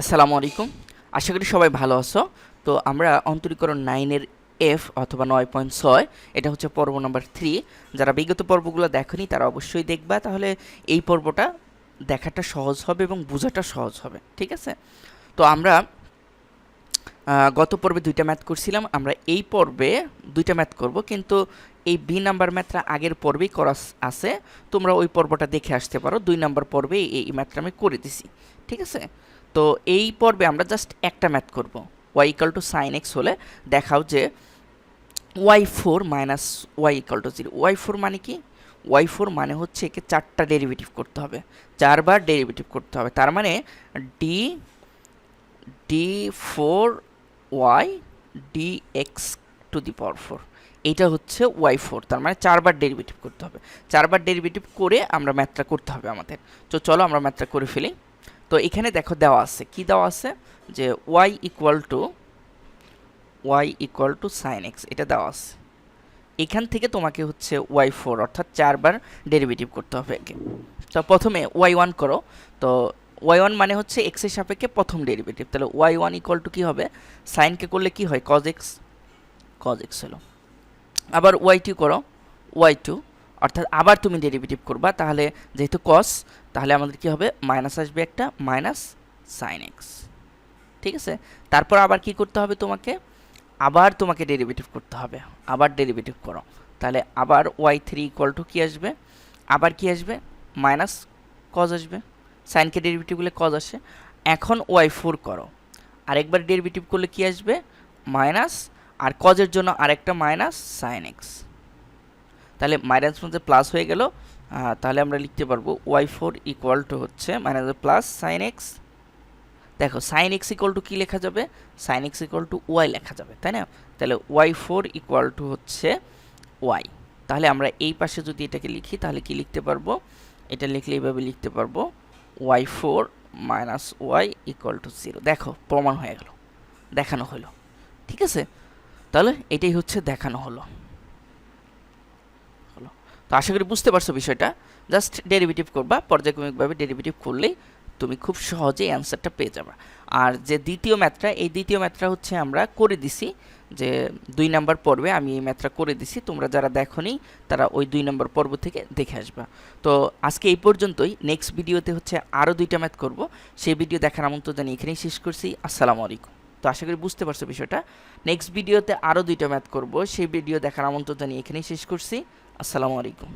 আসসালামু আলাইকুম। আশা করি সবাই ভালো আছো। তো আমরা অন্তরীকরণ নাইনের এফ অথবা নয় পয়েন্ট ছয়, এটা হচ্ছে পর্ব নাম্বার থ্রি যারা বিগত পর্বগুলো দেখনি, তারা অবশ্যই দেখবা। তাহলে এই পর্বটা দেখাটা সহজ হবে এবং বোঝাটা সহজ হবে, ঠিক আছে? তো আমরা গত পর্বে দুইটা ম্যাথ করছিলাম। আমরা এই পর্বে দুইটা ম্যাথ করব, কিন্তু এই বি নাম্বার ম্যাথটা আগের পর্বেই করা আছে। তোমরা ওই পর্বটা দেখে আসতে পারো। দুই নাম্বার পর্বে এই ম্যাথটা আমি করে দিছি, ঠিক আছে? তো এই পর্বে আমরা জাস্ট একটা ম্যাথ করব। Y equal to sine X হলে দেখাও যে Y four minus Y equal to zero Y four মানে কি? ওয়াই ফোর মানে হচ্ছে একে চারটা ডেরিভেটিভ করতে হবে। চারবার ডেরিভেটিভ করতে হবে। তার মানে D D four Y D X to the power four এইটা হচ্ছে ওয়াই ফোর তার মানে চারবার ডেরিভেটিভ করতে হবে। চারবার ডেরিভেটিভ করে আমরা ম্যাথটা করতে হবে আমাদের। তো চলো আমরা ম্যাথটা করে ফেলি। তো এখানে দেখো দেওয়া আছে। কি দেওয়া আছে? যে Y equal to Y equal to sine X এটা দেওয়া আছে। এখান থেকে তোমাকে হচ্ছে ওয়াই ফোর অর্থাৎ চারবার ডেরিভেটিভ করতে হবে তো প্রথমে ওয়াই ওয়ান করো। তো ওয়াই ওয়ান মানে হচ্ছে এক্সের সাপেক্ষে প্রথম ডেরিভেটিভ তাহলে ওয়াই ওয়ান ইকুয়াল টু কী হবে? সাইনকে করলে কি হয়? কজ এক্স কজ এক্স হলো। আবার ওয়াই টু করো। ওয়াই টু অর্থাৎ আবার তুমি ডেরিভেটিভ করবা, তাহলে যেহেতু কস তাহলে আমাদের কি হবে? মাইনাস আসবে একটা মাইনাস সাইন এক্স ঠিক আছে? তারপর আবার কি করতে হবে তোমাকে? আবার তোমাকে ডেরিভেটিভ করতে হবে। আবার ডেরিভেটিভ করো। তাহলে আবার ওয়াই থ্রি ইকুয়াল টু কী আসবে? আবার কি আসবে? মাইনাস কজ আসবে। সাইনকে ডেরিভেটিভ করলে কজ আসে। এখন ওয়াই ফোর করো। আরেকবার ডেরিভেটিভ করলে কি আসবে? মাইনাস আর কজের জন্য আরেকটা মাইনাস সাইন এক্স তাহলে মাইনাস মধ্যে প্লাস হয়ে গেল তাহলে আমরা লিখতে পারব ওয়াই ফোর ইকুয়াল টু হচ্ছে মাইনাস প্লাস সাইন এক্স দেখো সাইন এক্স ইকুয়াল টু কী লেখা যাবে? Sine X equal to Y লেখা যাবে, তাই না? তাহলে ওয়াই ফোর ইকুয়াল টু হচ্ছে ওয়াই তাহলে আমরা এই পাশে যদি এটাকে লিখি, তাহলে কি লিখতে পারব? এটা লিখলে এইভাবে লিখতে পারব Y four minus Y equal to zero দেখো, প্রমাণ হয়ে গেল, দেখানো হলো, ঠিক আছে? তাহলে এটাই হচ্ছে দেখানো হলো। তো আশা করি বুঝতে পারছ বিষয়টা। জাস্ট ডেরিভেটিভ করবা, পর্যায়ক্রমিকভাবে ডেরিভেটিভ করলেই তুমি খুব সহজেই অ্যান্সারটা পেয়ে যাবে। আর যে দ্বিতীয় ম্যাথটা, এই দ্বিতীয় ম্যাথটা হচ্ছে আমরা করে দিছি যে দুই নাম্বার পর্বে আমি এই ম্যাথটা করে দিছি, তোমরা যারা দেখোনি তারা ওই দুই নম্বর পর্ব থেকে দেখে আসবা। তো আজকে এই পর্যন্তই নেক্সট ভিডিওতে হচ্ছে আরও দুইটা ম্যাথ করব, সেই ভিডিও দেখার আমন্ত্রণ জানিয়ে এখানেই শেষ করছি, আসসালামু আলাইকুম। তো আশা করি বুঝতে পারছ বিষয়টা। নেক্সট ভিডিওতে আরও দুইটা ম্যাথ করব। সেই ভিডিও দেখার আমন্ত্রণ জানিয়ে এখানেই শেষ করছি। আসসালামু আলাইকুম।